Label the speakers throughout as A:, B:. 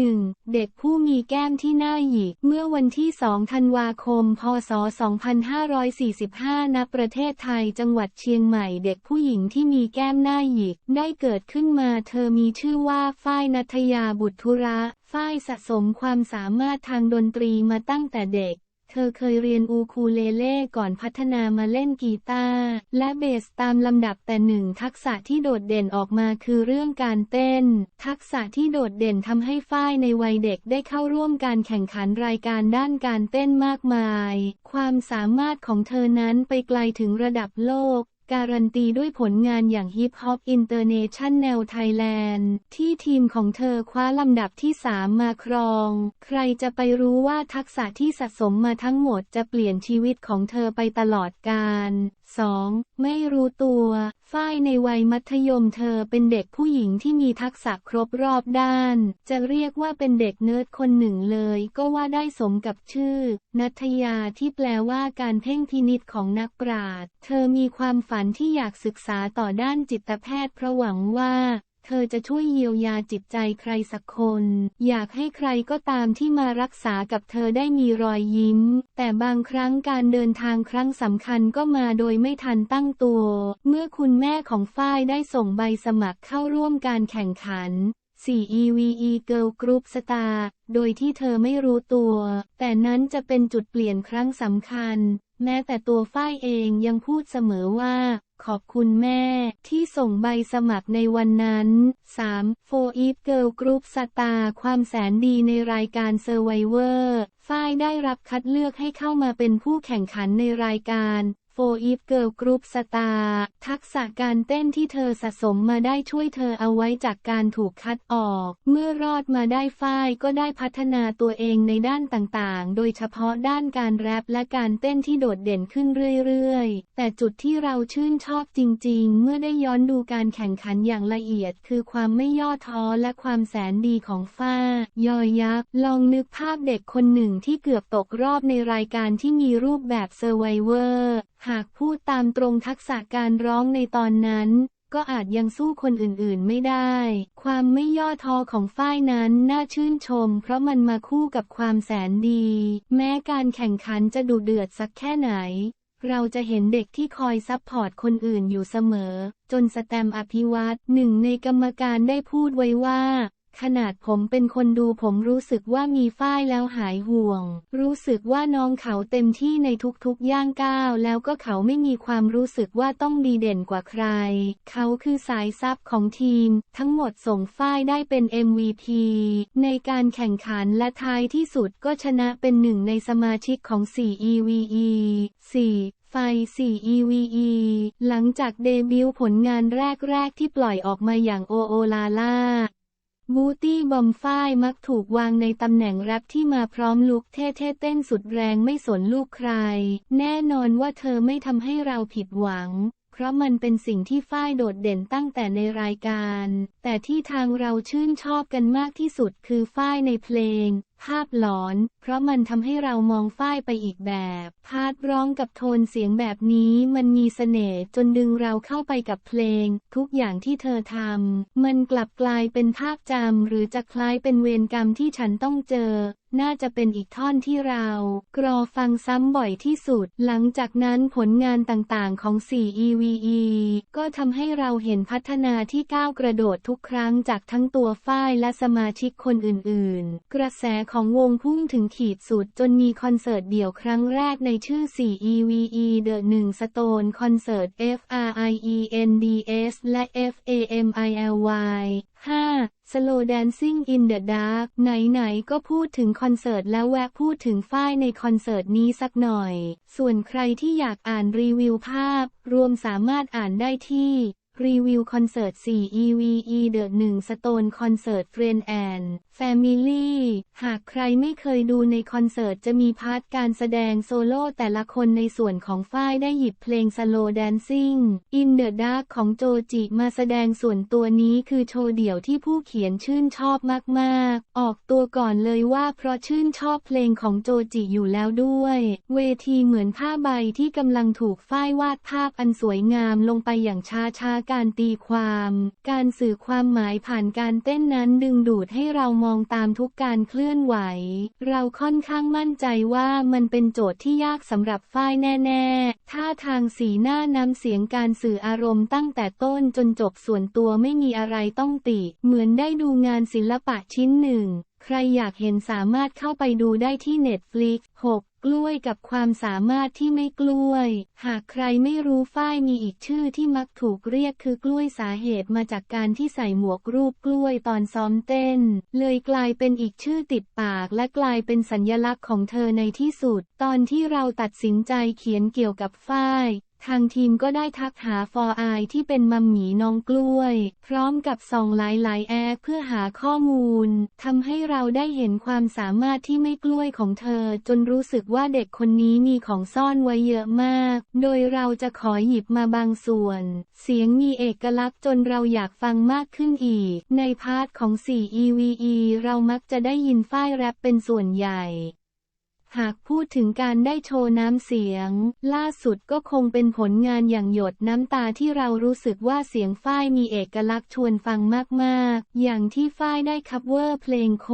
A: 1. เด็กผู้มีแก้มที่หน้าหยิก เมื่อวันที่ 2 ธันวาคม พศ 2545 ณ ประเทศไทย จังหวัดเชียงใหม่ เด็กผู้หญิงที่มีแก้มหน้าหยิก ได้เกิดขึ้นมา เธอมีชื่อว่าฝ้ายนัทยาบุตรธุระ ฝ้ายสะสมความสามารถทางดนตรีมาตั้งแต่เด็ก เธอเคยเรียนอูคูเลเล่ก่อนพัฒนามาเล่นกีตาร์และเบสตามลำดับแต่หนึ่งทักษะที่โดดเด่นออกมาคือเรื่องการเต้น ทักษะที่โดดเด่นทำให้ฝ้ายในวัยเด็กได้เข้าร่วมการแข่งขันรายการด้านการเต้นมากมาย ความสามารถของเธอนั้นไปไกลถึงระดับโลก การันตีด้วยผลงานอย่าง Hip Hop International Thailand ที่ทีมของเธอคว้าลำดับที่ 3 มาครอง ใครจะไปรู้ว่าทักษะที่สะสมมาทั้งหมดจะเปลี่ยนชีวิตของเธอไปตลอดกาล 2. ไม่รู้ตัว ฝ้ายในวัยมัธยมเธอเป็นเด็กผู้หญิงที่มีทักษะครบรอบด้าน จะเรียกว่าเป็นเด็กเนิร์ดคนหนึ่งเลย ก็ว่าได้สมกับชื่อ นัทยาที่แปลว่าการเพ่งพินิษของนักปราชญ์เธอมีความฝันที่อยากศึกษาต่อด้านจิตแพทย์เพราะหวังว่า เธอจะช่วยเยียวยาจิตใจใครสักคน อยากให้ใครก็ตามที่มารักษากับเธอได้มีรอยยิ้ม แต่บางครั้งการเดินทางครั้งสำคัญก็มาโดยไม่ทันตั้งตัว เมื่อคุณแม่ของฝ้ายได้ส่งใบสมัครเข้าร่วมการแข่งขัน 4EVE Girl Group Star โดยที่เธอไม่รู้ตัว แต่นั้นจะเป็นจุดเปลี่ยนครั้งสำคัญ แม้แต่ตัวฝ้ายเองยังพูดเสมอว่า ขอบคุณแม่ ที่ส่งใบสมัครในวันนั้น 3. 4 Eve Girl Group Star ความแสนดีในรายการเซอร์ไวเวอร์ ฝ้ายได้รับคัดเลือกให้เข้ามาเป็นผู้แข่งขันในรายการ โฟอีฟเกิร์ลกรุ๊ปสตาร์ทักษะการเต้นที่เธอสะสมมาได้ช่วยเธอเอาไว้จากการถูกคัดออก เมื่อรอดมาได้ฝ้ายก็ได้พัฒนาตัวเองในด้านต่างๆ โดยเฉพาะด้านการแรปและการเต้นที่โดดเด่นขึ้นเรื่อยๆ แต่จุดที่เราชื่นชอบจริงๆ เมื่อได้ย้อนดูการแข่งขันอย่างละเอียด คือความไม่ย่อท้อและความแสนดีของฝ้ายอยักษ์ลองนึกภาพเด็กคนหนึ่งที่เกือบตกรอบในรายการที่มีรูปแบบเซอร์ไวเวอร์ หากพูดตามตรงทักษะการร้องในตอนนั้น ก็อาจยังสู้คนอื่นๆไม่ได้ ความไม่ย่อท้อของฝ้ายนั้นน่าชื่นชม เพราะมันมาคู่กับความแสนดี แม้การแข่งขันจะดุเดือดสักแค่ไหน เราจะเห็นเด็กที่คอยซัพพอร์ตคนอื่นอยู่เสมอ จนสแตมอภิวัตหนึ่งในกรรมการได้พูดไว้ว่า ขนาดผมเป็นคนดูผมรู้สึกว่ามีฝ้ายแล้วหายห่วง รู้สึกว่าน้องเขาเต็มที่ในทุกๆย่างก้าวแล้วก็เขาไม่มีความรู้สึกว่าต้องดีเด่นกว่าใคร เขาคือสายซับของทีม ทั้งหมดส่งฝ้ายได้เป็น MVP ในการแข่งขันและท้ายที่สุดก็ชนะเป็นหนึ่งในสมาชิกของ 4EVE 4ไฟ 4EVE หลังจากเดบิวต์ผลงานแรก ๆ ที่ปล่อยออกมาอย่างโอโอลาล่า บูตี้บอมฝ้ายมักถูกวางในตำแหน่งแรปที่มาพร้อมลุคเท่ๆเต้นสุดแรงไม่สนลูกใคร แน่นอนว่าเธอไม่ทำให้เราผิดหวัง เพราะมันเป็นสิ่งที่ฝ้ายโดดเด่นตั้งแต่ในรายการ แต่ที่ทางเราชื่นชอบกันมากที่สุดคือฝ้ายในเพลง ภาพหลอน เพราะมันทำให้เรามองฝ้ายไปอีกแบบ พาดร้องกับโทนเสียงแบบนี้มันมีเสน่ห์จนดึงเราเข้าไปกับเพลง ทุกอย่างที่เธอทำมันกลับกลายเป็นภาพจำหรือจะคล้ายเป็นเวรกรรมที่ฉันต้องเจอ น่าจะเป็นอีกท่อนที่เรา กรอฟังซ้ำบ่อยที่สุด หลังจากนั้นผลงานต่างๆของ 4EVE ก็ทำให้เราเห็นพัฒนาที่ก้าวกระโดดทุกครั้งจากทั้งตัวฝ้ายและสมาชิกคนอื่นๆ กระแสของวงพุ่งถึงขีดสุดจนมีคอนเสิร์ตเดี่ยวครั้งแรกในชื่อ 4EVE The 1 Stone Concert FRIENDS และ FAMILY 5. Slow Dancing in the Dark ไหนๆ ก็พูดถึงคอนเสิร์ตแล้วแวะพูดถึงฝ้ายในคอนเสิร์ตนี้สักหน่อย ส่วนใครที่อยากอ่านรีวิวภาพ รวมสามารถอ่านได้ที่รีวิวคอนเสิร์ต 4EVE The 1 Stone Concert Friend and Family หากใครไม่เคยดูในคอนเสิร์ตจะมีพาร์ทการแสดงโซโล่แต่ละคนในส่วนของฝ้ายได้หยิบเพลง Slow Dancing in the Dark ของโจจิมาแสดงส่วนตัวนี้คือโชว์เดี่ยวที่ผู้เขียนชื่นชอบมากๆ ออกตัวก่อนเลยว่าเพราะชื่นชอบเพลงของโจจิอยู่แล้วด้วย เวทีเหมือนผ้าใบที่กำลังถูกฝ้ายวาดภาพอันสวยงามลงไปอย่างช้าๆการตีความ การสื่อความหมายผ่านการเต้นนั้นดึงดูดให้เรามองตามทุกการเคลื่อนไหว เราค่อนข้างมั่นใจว่ามันเป็นโจทย์ที่ยากสำหรับฝ้ายแน่ๆท่าทางสีหน้าน้ำเสียงการสื่ออารมณ์ตั้งแต่ต้นจนจบส่วนตัวไม่มีอะไรต้องติ เหมือนได้ดูงานศิลปะชิ้นหนึ่ง ใครอยากเห็นสามารถเข้าไปดูได้ที่ Netflix 6 กล้วยกับความสามารถที่ไม่กล้วย หากใครไม่รู้ฝ้ายมีอีกชื่อที่มักถูกเรียกคือกล้วยสาเหตุมาจากการที่ใส่หมวกรูปกล้วยตอนซ้อมเต้น เลยกลายเป็นอีกชื่อติดปากและกลายเป็นสัญลักษณ์ของเธอในที่สุด ตอนที่เราตัดสินใจเขียนเกี่ยวกับฝ้าย ทางทีมก็ได้ทักหาฟอร์ไอที่เป็นมัมหมีน้องกล้วย พร้อมกับส่องหลายๆแอปเพื่อหาข้อมูลทำให้เราได้เห็นความสามารถที่ไม่กล้วยของเธอ จนรู้สึกว่าเด็กคนนี้มีของซ่อนไว้เยอะมาก โดยเราจะขอหยิบมาบางส่วน เสียงมีเอกลักษณ์จนเราอยากฟังมากขึ้นอีก ในพาร์ทของ 4EVE เรามักจะได้ยินฝ้ายแรปเป็นส่วนใหญ่ หากพูดถึงการได้โชว์น้ำเสียง ล่าสุดก็คงเป็นผลงานอย่างหยดน้ำตาที่เรารู้สึกว่าเสียงฝ้ายมีเอกลักษณ์ชวนฟังมาก ๆ อย่างที่ฝ้ายได้คัฟเวอร์เพลงโค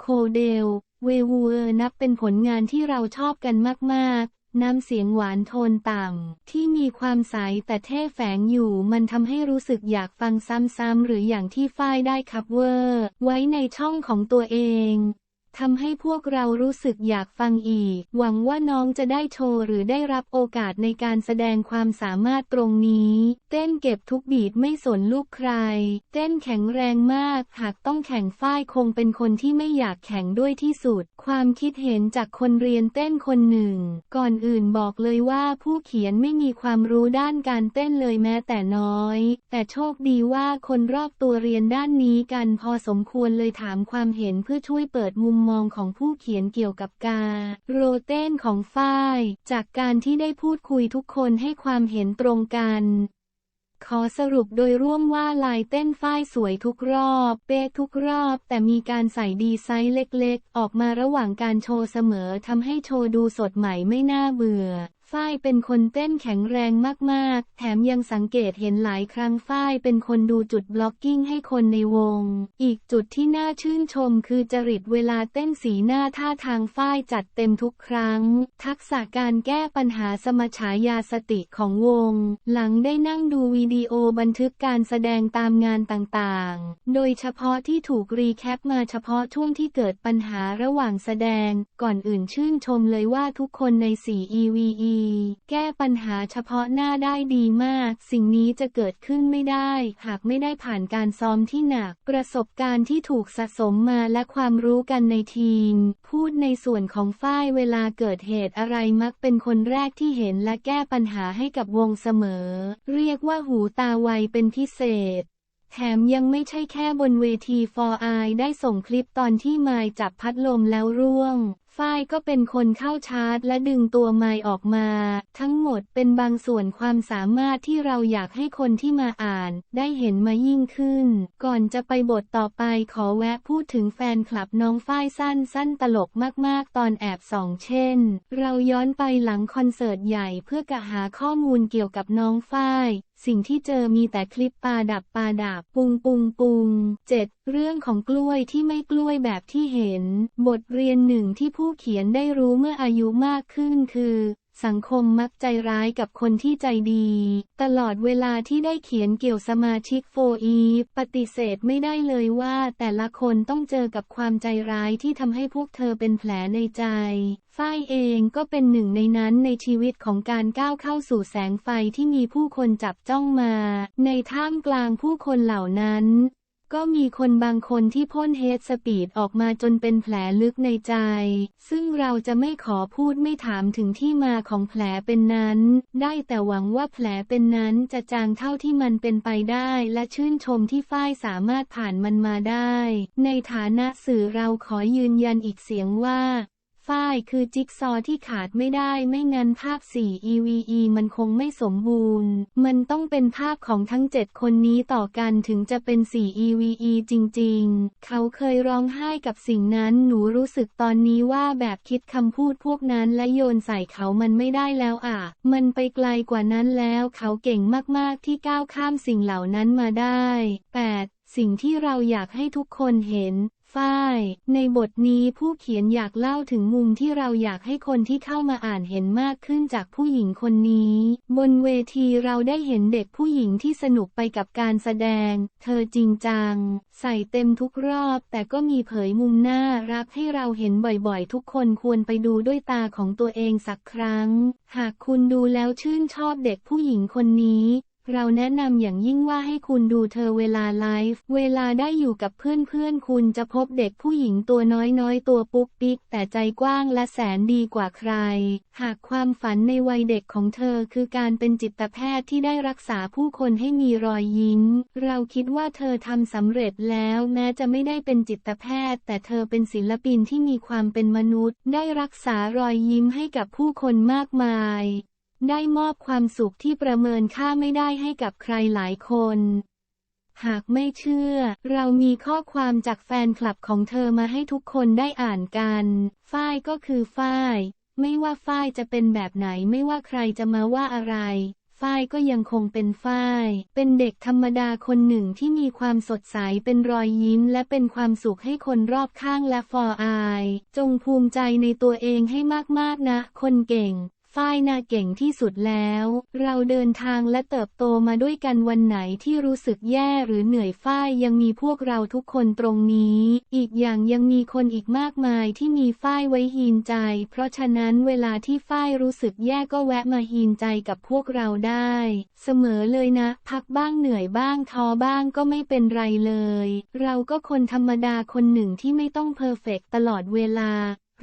A: โคเดล เววูเออนับเป็นผลงานที่เราชอบกันมาก ๆ น้ำเสียงหวานโทนต่ำ ที่มีความใสแต่เท่แฝงอยู่ มันทำให้รู้สึกอยากฟังซ้ำๆหรืออย่างที่ฝ้ายได้คัฟเวอร์ ไว้ในช่องของตัวเอง ทำให้พวกเรารู้สึกอยากฟังอีก หวังว่าน้องจะได้โชว์หรือได้รับโอกาสในการแสดงความสามารถตรงนี้ เต้นเก็บทุกบีทไม่สนลูกใคร เต้นแข็งแรงมาก หากต้องแข่งฝ้ายคงเป็นคนที่ไม่อยากแข่งด้วยที่สุด ความคิดเห็นจากคนเรียนเต้นคนหนึ่ง ก่อนอื่นบอกเลยว่าผู้เขียนไม่มีความรู้ด้านการเต้นเลยแม้แต่น้อย แต่โชคดีว่าคนรอบตัวเรียนด้านนี้กันพอสมควรเลยถามความเห็นเพื่อช่วยเปิดมุมมองของผู้เขียนเกี่ยวกับการ โรเต้นของฝ้าย จากการที่ได้พูดคุยทุกคนให้ความเห็นตรงกัน ขอสรุปโดยร่วมว่าลายเต้นฝ้ายสวยทุกรอบ เป๊ะทุกรอบ แต่มีการใส่ดีไซน์เล็กๆ ออกมาระหว่างการโชว์เสมอทำให้โชว์ดูสดใหม่ไม่น่าเบื่อ ฝ้ายเป็นคนเต้นแข็งแรงมากๆ แถมยังสังเกตเห็นหลายครั้งฝ้ายเป็นคนดูจุดบล็อกกิ้งให้คนในวง อีกจุดที่น่าชื่นชมคือจริตเวลาเต้นสีหน้าท่าทางฝ้ายจัดเต็มทุกครั้ง ทักษะการแก้ปัญหาสมฉายาสติของวง หลังได้นั่งดูวิดีโอบันทึกการแสดงตามงานต่างๆ โดยเฉพาะที่ถูกรีแคปมาเฉพาะช่วงที่เกิดปัญหาระหว่างแสดง ก่อนอื่นชื่นชมเลยว่าทุกคนในแก้ปัญหาเฉพาะหน้าได้ดีมาก สิ่งนี้จะเกิดขึ้นไม่ได้ หากไม่ได้ผ่านการซ้อมที่หนัก ประสบการณ์ที่ถูกสะสมมาและความรู้กันในทีม พูดในส่วนของฝ้ายเวลาเกิดเหตุอะไรมักเป็นคนแรกที่เห็นและแก้ปัญหาให้กับวงเสมอ เรียกว่าหูตาไวเป็นพิเศษแถมยังไม่ใช่แค่บนเวที for I ได้ส่งคลิปตอนที่ไมายจับพัดลมแล้วร่วง ฝ้ายก็เป็นคนเข้าชาร์จและดึงตัวไมายออกมา ทั้งหมดเป็นบางส่วนความสามารถที่เราอยากให้คนที่มาอ่าน ได้เห็นมายิ่งขึ้น ก่อนจะไปบทต่อไปขอแวะพูดถึงแฟนคลับน้องฝ้ายสั้นสั้นตลกมากๆ ตอนแอบสองเช่น เราย้อนไปหลังคอนเสิร์ตใหญ่เพื่อกะหาข้อมูลเกี่ยวกับน้องฝ้ายสิ่งที่เจอมีแต่คลิปปลาดับปลาดับปุงปุงปุงเจ็ดเรื่องของกล้วยที่ไม่กล้วยแบบที่เห็น บทเรียนหนึ่งที่ผูู้้เขียนได้รู้เมื่ออายุมากขึ้นคือ สังคมมักใจร้ายกับคนที่ใจดี ตลอดเวลาที่ได้เขียนเกี่ยวสมาชิกโฟอีปฏิเสธไม่ได้เลยว่าแต่ละคนต้องเจอกับความใจร้ายที่ทำให้พวกเธอเป็นแผลในใจ ฝ้ายเองก็เป็นหนึ่งในนั้นในชีวิตของการก้าวเข้าสู่แสงไฟที่มีผู้คนจับจ้องมา ในท่ามกลางผู้คนเหล่านั้น ก็มีคนบางคนที่พ่นเฮดสปีดออกมาจนเป็นแผลลึกในใจ ซึ่งเราจะไม่ขอพูดไม่ถามถึงที่มาของแผลเป็นนั้น ได้แต่หวังว่าแผลเป็นนั้นจะจางเท่าที่มันเป็นไปได้และชื่นชมที่ฝ้ายสามารถผ่านมันมาได้ ในฐานะสื่อเราขอยืนยันอีกเสียงว่า ฝ้ายคือจิ๊กซอว์ที่ขาดไม่ได้ไม่งั้นภาพ 4 EVE มันคงไม่สมบูรณ์ มันต้องเป็นภาพของทั้ง 7 คนนี้ต่อกันถึงจะเป็น 4 EVE จริงๆ เขาเคยร้องไห้กับสิ่งนั้นหนูรู้สึกตอนนี้ว่าแบบคิดคำพูดพวกนั้นและโยนใส่เขามันไม่ได้แล้วอะ มันไปไกลกว่านั้นแล้วเขาเก่งมากๆที่ก้าวข้ามสิ่งเหล่านั้นมาได้ 8. สิ่งที่เราอยากให้ทุกคนเห็น ฝ้าย ในบทนี้ผู้เขียนอยากเล่าถึงมุมที่เราอยากให้คนที่เข้ามาอ่านเห็นมากขึ้นจากผู้หญิงคนนี้ บนเวทีเราได้เห็นเด็กผู้หญิงที่สนุกไปกับการแสดง เธอจริงจัง ใส่เต็มทุกรอบ แต่ก็มีเผยมุมน่ารักให้เราเห็นบ่อยๆ ทุกคนควรไปดูด้วยตาของตัวเองสักครั้ง หากคุณดูแล้วชื่นชอบเด็กผู้หญิงคนนี้ เราแนะนำอย่างยิ่งว่าให้คุณดูเธอเวลาไลฟ์ เวลาได้อยู่กับเพื่อนๆ คุณจะพบเด็กผู้หญิงตัวน้อยๆ ตัวปุ๊กปิ๊ก แต่ใจกว้างและแสนดีกว่าใคร หากความฝันในวัยเด็กของเธอคือการเป็นจิตแพทย์ที่ได้รักษาผู้คนให้มีรอยยิ้ม เราคิดว่าเธอทำสำเร็จแล้วแม้จะไม่ได้เป็นจิตแพทย์ แต่เธอเป็นศิลปินที่มีความเป็นมนุษย์ ได้รักษารอยยิ้มให้กับผู้คนมากมาย ได้มอบความสุขที่ประเมินค่าไม่ได้ให้กับใครหลายคน หากไม่เชื่อ เรามีข้อความจากแฟนคลับของเธอมาให้ทุกคนได้อ่านกัน ฝ้ายก็คือฝ้าย ไม่ว่าฝ้ายจะเป็นแบบไหนไม่ว่าใครจะมาว่าอะไรฝ้ายก็ยังคงเป็นฝ้าย เป็นเด็กธรรมดาคนหนึ่งที่มีความสดใส เป็นรอยยิ้ม และเป็นความสุขให้คนรอบข้างและฟอร์อาย จงภูมิใจในตัวเองให้มากๆนะ คนเก่ง ฝ้ายนาเก่งที่สุดแล้ว เราเดินทางและเติบโตมาด้วยกันวันไหนที่รู้สึกแย่หรือเหนื่อยฝ้ายยังมีพวกเราทุกคนตรงนี้ อีกอย่างยังมีคนอีกมากมายที่มีฝ้ายไว้ฮีนใจ เพราะฉะนั้นเวลาที่ฝ้ายรู้สึกแย่ก็แวะมาฮีนใจกับพวกเราได้ เสมอเลยนะ พักบ้างเหนื่อยบ้างท้อบ้างก็ไม่เป็นไรเลย เราก็คนธรรมดาคนหนึ่งที่ไม่ต้องเพอร์เฟกตลอดเวลา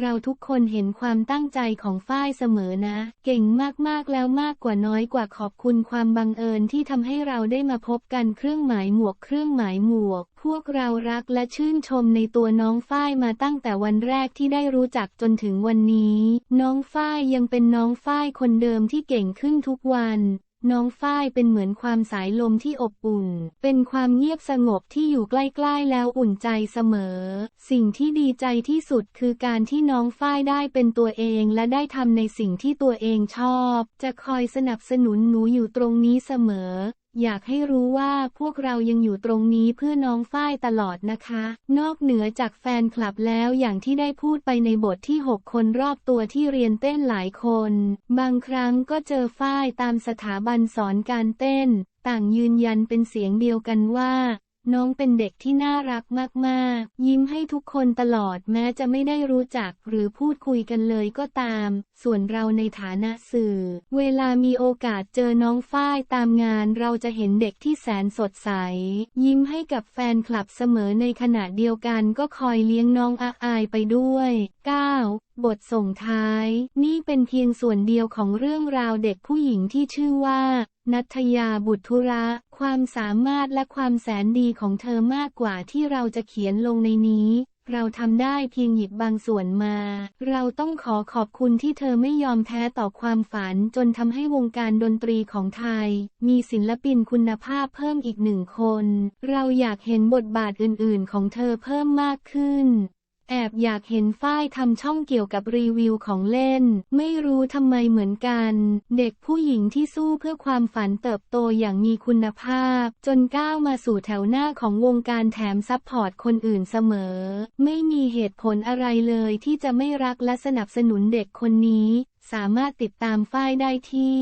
A: เราทุกคนเห็นความตั้งใจของฝ้ายเสมอนะ เก่งมากๆแล้วมากกว่าน้อยกว่าขอบคุณความบังเอิญที่ทำให้เราได้มาพบกันเครื่องหมายหมวกเครื่องหมายหมวก พวกเรารักและชื่นชมในตัวน้องฝ้ายมาตั้งแต่วันแรกที่ได้รู้จักจนถึงวันนี้ น้องฝ้ายยังเป็นน้องฝ้ายคนเดิมที่เก่งขึ้นทุกวัน น้องฝ้ายเป็นเหมือนความสายลมที่อบอุ่น เป็นความเงียบสงบที่อยู่ใกล้ๆแล้วอุ่นใจเสมอ สิ่งที่ดีใจที่สุดคือการที่น้องฝ้ายได้เป็นตัวเองและได้ทำในสิ่งที่ตัวเองชอบ จะคอยสนับสนุนหนูอยู่ตรงนี้เสมอ อยากให้รู้ว่าพวกเรายังอยู่ตรงนี้เพื่อน้องฝ้ายตลอดนะคะ นอกเหนือจากแฟนคลับแล้วอย่างที่ได้พูดไปในบทที่ 6 คนรอบตัวที่เรียนเต้นหลายคน บางครั้งก็เจอฝ้ายตามสถาบันสอนการเต้น ต่างยืนยันเป็นเสียงเดียวกันว่า น้องเป็นเด็กที่น่ารักมากๆ ยิ้มให้ทุกคนตลอดแม้จะไม่ได้รู้จักหรือพูดคุยกันเลยก็ตาม ส่วนเราในฐานะสื่อ เวลามีโอกาสเจอน้องฝ้ายตามงานเราจะเห็นเด็กที่แสนสดใส ยิ้มให้กับแฟนคลับเสมอในขณะเดียวกันก็คอยเลี้ยงน้องอาอายไปด้วย 9. บทส่งท้าย นี่เป็นเพียงส่วนเดียวของเรื่องราวเด็กผู้หญิงที่ชื่อว่า นัทยาบุตรธุระ ความสามารถและความแสนดีของเธอมากกว่าที่เราจะเขียนลงในนี้เราทำได้เพียงหยิบบางส่วนมา เราต้องขอขอบคุณที่เธอไม่ยอมแพ้ต่อความฝันจนทำให้วงการดนตรีของไทย มีศิลปินคุณภาพเพิ่มอีกหนึ่งคน เราอยากเห็นบทบาทอื่นๆของเธอเพิ่มมากขึ้น แอบอยากเห็นฝ้ายทำช่องเกี่ยวกับรีวิวของเล่น ไม่รู้ทำไมเหมือนกัน เด็กผู้หญิงที่สู้เพื่อความฝันเติบโตอย่างมีคุณภาพ จนก้าวมาสู่แถวหน้าของวงการแถมซัพพอร์ตคนอื่นเสมอ ไม่มีเหตุผลอะไรเลยที่จะไม่รักและสนับสนุนเด็กคนนี้ สามารถติดตามฝ้ายได้ที่